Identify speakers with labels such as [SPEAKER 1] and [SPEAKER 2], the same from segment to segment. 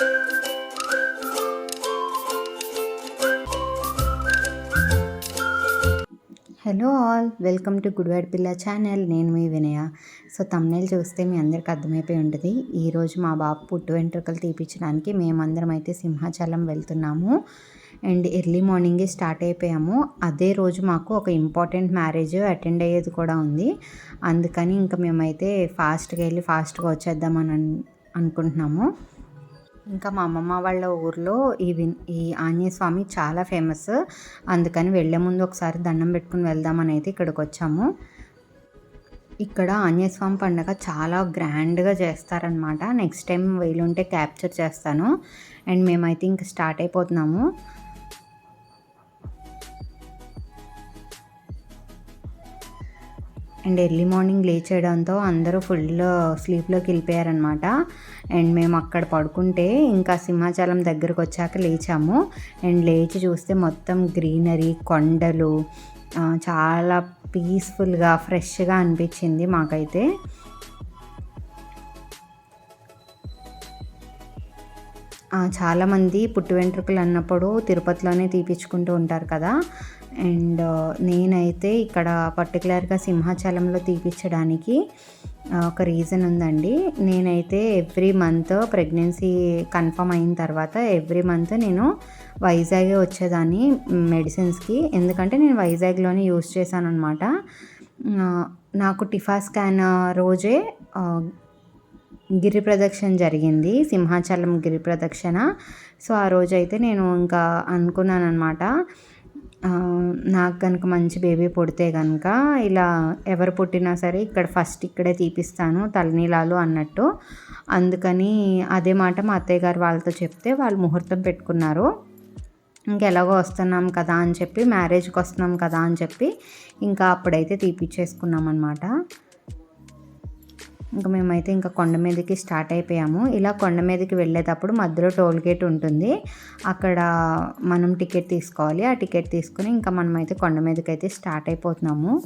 [SPEAKER 1] Hello all welcome to Gudivada పిల్ల channel. నేను మీ వినయ. సో తమ్నేల్ చూస్తే మీ అందరికి అర్థమైపోయి ఉంటుంది. ఈరోజు మా బాబు పుట్టు వెంట్రుకలు తీపించడానికి మేమందరం అయితే సింహాచలం వెళ్తున్నాము. అండ్ ఎర్లీ మార్నింగే స్టార్ట్ అయిపోయాము. అదే రోజు మాకు ఒక ఇంపార్టెంట్ మ్యారేజ్ అటెండ్ అయ్యేది కూడా ఉంది. అందుకని ఇంకా మేమైతే ఫాస్ట్గా వెళ్ళి ఫాస్ట్గా వచ్చేద్దామని అనుకుంటున్నాము. ఇంకా మా అమ్మమ్మ వాళ్ళ ఊర్లో ఈ విన్ ఈ ఆంజనేయ స్వామి చాలా ఫేమస్. అందుకని వెళ్ళే ముందు ఒకసారి దండం పెట్టుకుని వెళ్దామని అయితే ఇక్కడికి వచ్చాము. ఇక్కడ ఆంజనేయ స్వామి పండుగ చాలా గ్రాండ్గా చేస్తారనమాట నెక్స్ట్ టైం వీలుంటే క్యాప్చర్ చేస్తాను. అండ్ మేమైతే ఇంక స్టార్ట్ అయిపోతున్నాము. అండ్ ఎర్లీ మార్నింగ్ లేచేయడంతో అందరూ ఫుల్ స్లీప్లోకి వెళ్ళిపోయారనమాట అండ్ మేము అక్కడ పడుకుంటే ఇంకా సింహాచలం దగ్గరకు వచ్చాక లేచాము. అండ్ లేచి చూస్తే మొత్తం గ్రీనరీ కొండలు చాలా పీస్ఫుల్గా ఫ్రెష్గా అనిపించింది మాకైతే. చాలామంది పుట్టు వెంట్రుకలు అన్నప్పుడు తిరుపతిలోనే తీపించుకుంటూ ఉంటారు కదా. అండ్ నేనైతే ఇక్కడ పర్టికులర్గా సింహాచలంలో తీపించడానికి ఒక రీజన్ ఉందండి. నేనైతే ఎవ్రీ మంత్ ప్రెగ్నెన్సీ కన్ఫర్మ్ అయిన తర్వాత ఎవ్రీ మంత్ నేను వైజాగే వచ్చేదాన్ని మెడిసిన్స్కి. ఎందుకంటే నేను వైజాగ్లోనే యూస్ చేశాను అనమాట నాకు టిఫా స్కాన్ రోజే గిరి ప్రదక్షిణ జరిగింది. సింహాచలం గిరి ప్రదక్షిణ. సో ఆ రోజైతే నేను ఇంకా అనుకున్నాను అనమాట నాకు కనుక మంచి బేబీ పుడితే కనుక ఇలా ఎవరు పుట్టినా సరే ఇక్కడ ఫస్ట్ ఇక్కడే తీపిస్తాను తలనీలాలు అన్నట్టు. అందుకని అదే మాట మా అత్తయ్య గారు వాళ్ళతో చెప్తే వాళ్ళు ముహూర్తం పెట్టుకున్నారు. ఇంకెలాగో వస్తున్నాం కదా అని చెప్పి మ్యారేజ్కి వస్తున్నాం కదా అని చెప్పి ఇంకా అప్పుడైతే తీపిచ్చేసుకున్నాం అనమాట ఇంకా మేమైతే ఇంకా కొండ మీదకి స్టార్ట్ అయిపోయాము. ఇలా కొండ మీదకి వెళ్ళేటప్పుడు మధ్యలో టోల్ గేట్ ఉంటుంది. అక్కడ మనం టికెట్ తీసుకోవాలి. ఆ టికెట్ తీసుకుని ఇంకా మనమైతే కొండ మీదకి అయితే స్టార్ట్ అయిపోతున్నాము.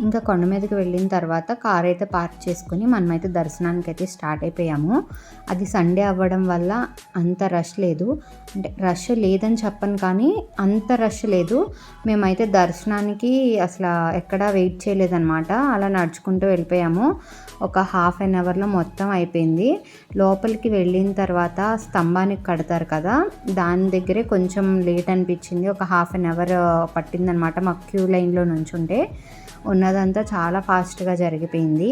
[SPEAKER 1] ఇంకా కొండ మీదకి వెళ్ళిన తర్వాత కార్ అయితే పార్క్ చేసుకుని మనమైతే దర్శనానికి అయితే స్టార్ట్ అయిపోయాము. అది సండే అవ్వడం వల్ల అంత రష్ లేదు. అంటే రష్ లేదని చెప్పను కానీ అంత రష్ లేదు. మేమైతే దర్శనానికి అసలు ఎక్కడా వెయిట్ చేయలేదన్నమాట. అలా నడుచుకుంటూ వెళ్ళిపోయాము. ఒక హాఫ్ అన్ అవర్లో మొత్తం అయిపోయింది. లోపలికి వెళ్ళిన తర్వాత స్తంభానికి కడతారు కదా దాని దగ్గరే కొంచెం లేట్ అనిపించింది. ఒక హాఫ్ అన్ అవర్ పట్టిందనమాట మాకు క్యూ లైన్లో నుంచుంటే. ఉన్నదంతా చాలా ఫాస్ట్గా జరిగిపోయింది.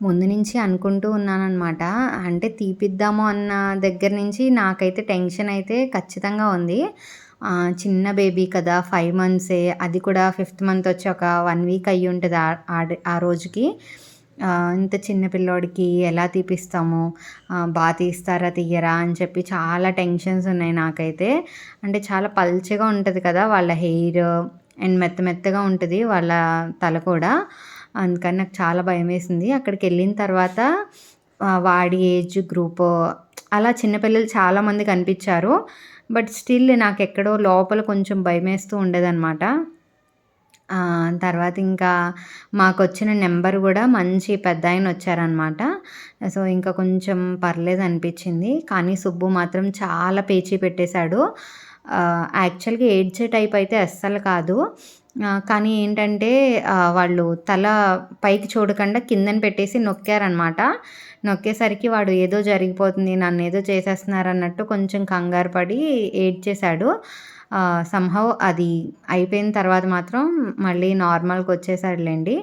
[SPEAKER 1] ముందు నుంచి అనుకుంటూ ఉన్నానన్నమాట. అంటే తీపిద్దాము అన్న దగ్గర నుంచి నాకైతే టెన్షన్ అయితే ఖచ్చితంగా ఉంది. చిన్న బేబీ కదా ఫైవ్ మంత్సే అది కూడా ఫిఫ్త్ మంత్ వచ్చి ఒక వన్ వీక్ అయ్యి ఉంటుంది ఆ రోజుకి. ఇంత చిన్న పిల్లోడికి ఎలా తీపిస్తాము? బాగా తీస్తారా తీయరా అని చెప్పి చాలా టెన్షన్స్ ఉన్నాయి నాకైతే. అంటే చాలా పల్చగా ఉంటుంది కదా వాళ్ళ హెయిర్ అండ్ మెత్త మెత్తగా ఉంటుంది వాళ్ళ తల కూడా. అందుకని నాకు చాలా భయం వేసింది అక్కడికి వెళ్ళిన తర్వాత వాడి ఏజ్ గ్రూప్ అలా చిన్నపిల్లలు చాలామంది కనిపించారు. బట్ స్టిల్ నాకు ఎక్కడో లోపల కొంచెం భయం వేస్తూ ఉండేదన్నమాట తర్వాత ఇంకా మాకు వచ్చిన నెంబర్ కూడా మంచి పెద్ద ఆయన వచ్చారనమాట సో ఇంకా కొంచెం పర్లేదు అనిపించింది కానీ సుబ్బు మాత్రం చాలా పేచీ పెట్టేశాడు. యాక్చువల్గా ఏడ్చే టైప్ అయితే అస్సలు కాదు. కానీ ఏంటంటే వాళ్ళు తల పైకి చూడకుండా కిందన పెట్టేసి నొక్కారనమాట. నొక్కేసరికి వాడు ఏదో జరిగిపోతుంది నన్ను ఏదో చేసేస్తున్నారు అన్నట్టు కొంచెం కంగారు పడి ఏడ్చేశాడు. సంహవ్ అది అయిపోయిన తర్వాత మాత్రం మళ్ళీ నార్మల్కి వచ్చేసాడులేండి.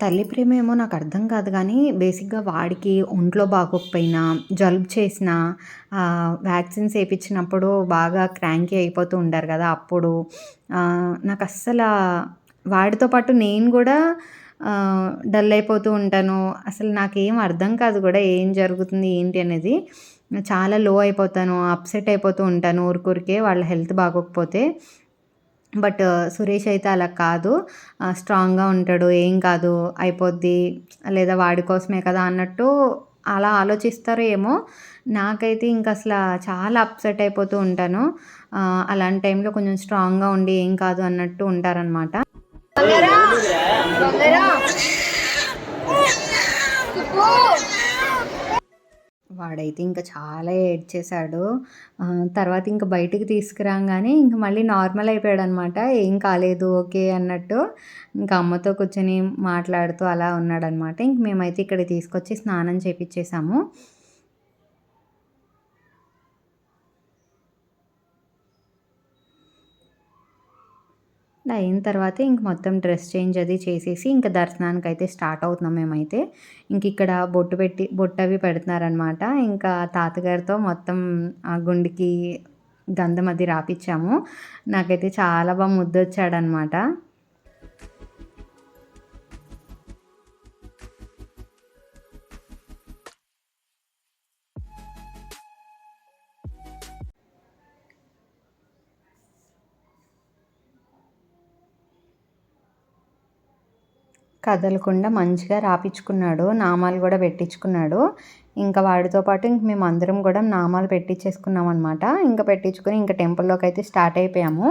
[SPEAKER 1] తల్లి ప్రేమ ఏమో నాకు అర్థం కాదు కానీ బేసిక్గా వాడికి ఒంట్లో బాగోకపోయినా జలుబు చేసిన వ్యాక్సిన్స్ వేయించినప్పుడు బాగా క్రాంకీ అయిపోతూ ఉంటారు కదా అప్పుడు. నాకు అస్సలు వాడితో పాటు నేను కూడా డల్ అయిపోతూ ఉంటాను. అసలు నాకేం అర్థం కాదు కూడా ఏం జరుగుతుంది ఏంటి అనేది. చాలా లో అయిపోతాను అప్సెట్ అయిపోతూ ఉంటాను ఊరికూరికే వాళ్ళ హెల్త్ బాగోకపోతే. బట్ సురేష్ అయితే అలా కాదు. స్ట్రాంగ్గా ఉంటాడు. ఏం కాదు. అయిపోద్ది. లేదా వాడి కోసమే కదా అన్నట్టు అలా ఆలోచిస్తారో ఏమో. నాకైతే ఇంకా అసలు చాలా అప్సెట్ అయిపోతూ ఉంటాను. అలాంటి టైంలో కొంచెం స్ట్రాంగ్గా ఉండి ఏం కాదు అన్నట్టు ఉంటారనమాట వాడైతే ఇంకా చాలా ఏడ్ చేశాడు తర్వాత ఇంకా బయటికి తీసుకురాగానే ఇంక మళ్ళీ నార్మల్ అయిపోయాడు అనమాట ఏం కాలేదు ఓకే అన్నట్టు ఇంకా అమ్మతో కూర్చొని మాట్లాడుతూ అలా ఉన్నాడనమాట. ఇంక మేమైతే ఇక్కడ తీసుకొచ్చి స్నానం చేపించేసాము అయిన తర్వాత ఇంక మొత్తం డ్రెస్ చేంజ్ అది చేసేసి ఇంకా దర్శనానికి అయితే స్టార్ట్ అవుతున్నాం మేమైతే. ఇంక ఇక్కడ బొట్టు పెట్టి బొట్టు అవి పెడుతున్నారనమాట ఇంకా తాతగారితో మొత్తం ఆ గుండెకి గంధం అది రాపిచ్చాము. నాకైతే చాలా బాగా ముద్దొచ్చాడనమాట కదలకుండా మంచిగా రాపించుకున్నాడు నామాలు కూడా పెట్టించుకున్నాడు ఇంకా వాడితో పాటు ఇంక మేము అందరం కూడా నామాలు పెట్టించేసుకున్నాం అనమాట ఇంకా పెట్టించుకుని ఇంకా టెంపుల్లోకి అయితే స్టార్ట్ అయిపోయాము.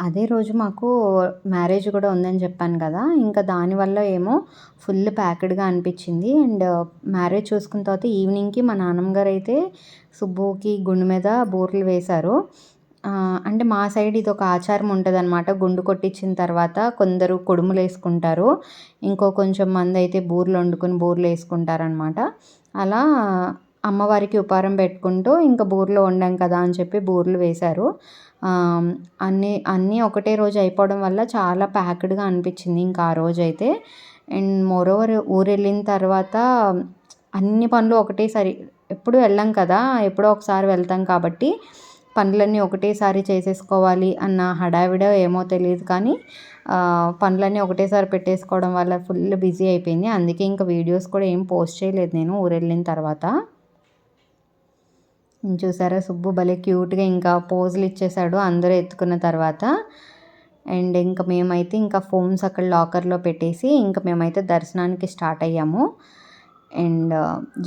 [SPEAKER 1] అదే రోజు మాకు మ్యారేజ్ కూడా ఉందని చెప్పాను కదా ఇంకా దానివల్ల ఏమో ఫుల్ ప్యాక్డ్గా అనిపించింది. అండ్ మ్యారేజ్ చూసుకున్న తర్వాత ఈవినింగ్కి మా నాన్నమ్మ గారు అయితే సుబ్బుకి గుండు మీద బూరెలు వేశారు. అంటే మా సైడ్ ఇది ఒక ఆచారం ఉంటుంది అనమాట గుండు కొట్టించిన తర్వాత కొందరు కొడుములు వేసుకుంటారు. ఇంకో కొంచెం మంది అయితే బూరెలు వండుకొని బూరెలు వేసుకుంటారనమాట అలా అమ్మవారికి ఉపారం పెట్టుకుంటూ ఇంకా బూరెలు వండాం కదా అని చెప్పి బూరెలు వేశారు. అన్నీ అన్నీ ఒకటే రోజు అయిపోవడం వల్ల చాలా ప్యాక్డ్గా అనిపించింది ఇంకా ఆ రోజు అయితే అండ్ మోరోవర్ ఊరు వెళ్ళిన తర్వాత అన్ని పనులు ఒకటేసారి ఎప్పుడు వెళ్ళాం కదా ఎప్పుడో ఒకసారి వెళ్తాం కాబట్టి పనులన్నీ ఒకటేసారి చేసేసుకోవాలి అన్న హడావిడ ఏమో తెలియదు కానీ పనులన్నీ ఒకటేసారి పెట్టేసుకోవడం వల్ల ఫుల్ బిజీ అయిపోయింది. అందుకే ఇంకా వీడియోస్ కూడా ఏం పోస్ట్ చేయలేదు నేను ఊరు వెళ్ళిన తర్వాత. చూసారా? సుబ్బు భలే క్యూట్గా ఇంకా పోజులు ఇచ్చేసాడు అందరూ ఎత్తుకున్న తర్వాత. అండ్ ఇంకా మేమైతే ఇంకా ఫోన్స్ అక్కడ లాకర్లో పెట్టేసి ఇంకా మేమైతే దర్శనానికి స్టార్ట్ అయ్యాము. అండ్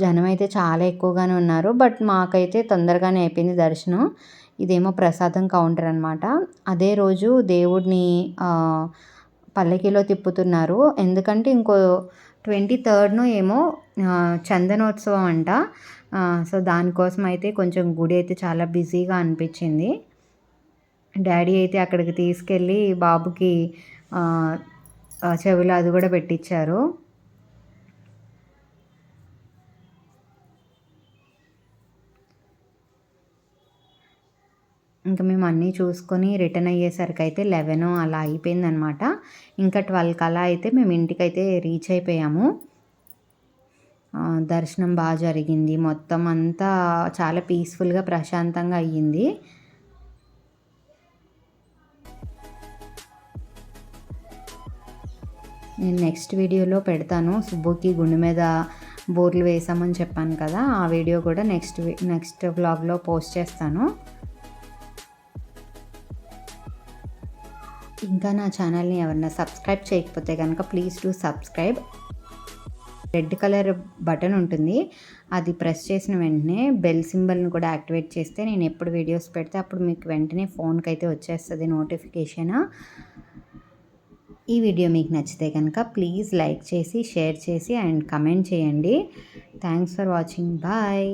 [SPEAKER 1] జనం అయితే చాలా ఎక్కువగానే ఉన్నారు. బట్ మాకైతే తొందరగానే అయిపోయింది దర్శనం. ఇదేమో ప్రసాదం కౌంటర్ అనమాట అదే రోజు దేవుడిని పల్లకిలో తిప్పుతున్నారు. ఎందుకంటే ఇంకో ట్వంటీ థర్డ్ను ఏమో చందనోత్సవం అంట. సో దానికోసం అయితే కొంచెం గుడి అయితే చాలా బిజీగా అనిపించింది. డాడీ అయితే అక్కడికి తీసుకెళ్ళి బాబుకి చెవిలో అది కూడా పెట్టించారు ఇంకా మేము అన్నీ చూసుకొని రిటర్న్ అయ్యేసరికి అయితే లెవెన్ అలా అయిపోయిందనమాట. ఇంకా ట్వెల్వ్ అలా అయితే మేము ఇంటికైతే రీచ్ అయిపోయాము. దర్శనం బాగా జరిగింది. మొత్తం అంతా చాలా పీస్ఫుల్గా ప్రశాంతంగా అయ్యింది. నేను నెక్స్ట్ వీడియోలో పెడతాను. సుబ్బుకి గుండె మీద బోర్లు వేసామని చెప్పాను కదా ఆ వీడియో కూడా నెక్స్ట్ నెక్స్ట్ బ్లాగ్లో పోస్ట్ చేస్తాను. ఇంకా నా ఛానల్ని ఎవరైనా సబ్స్క్రైబ్ చేయకపోతే కనుక please do subscribe. Red colour button ఉంటుంది. అది ప్రెస్ చేసిన వెంటనే బెల్ సింబల్ని కూడా యాక్టివేట్ చేస్తే నేను ఎప్పుడు వీడియోస్ పెడితే అప్పుడు మీకు వెంటనే ఫోన్కి అయితే వచ్చేస్తుంది నోటిఫికేషన్ ఈ వీడియో మీకు నచ్చితే కనుక ప్లీజ్ లైక్ చేసి షేర్ చేసి అండ్ కమెంట్ చేయండి. Thanks for watching bye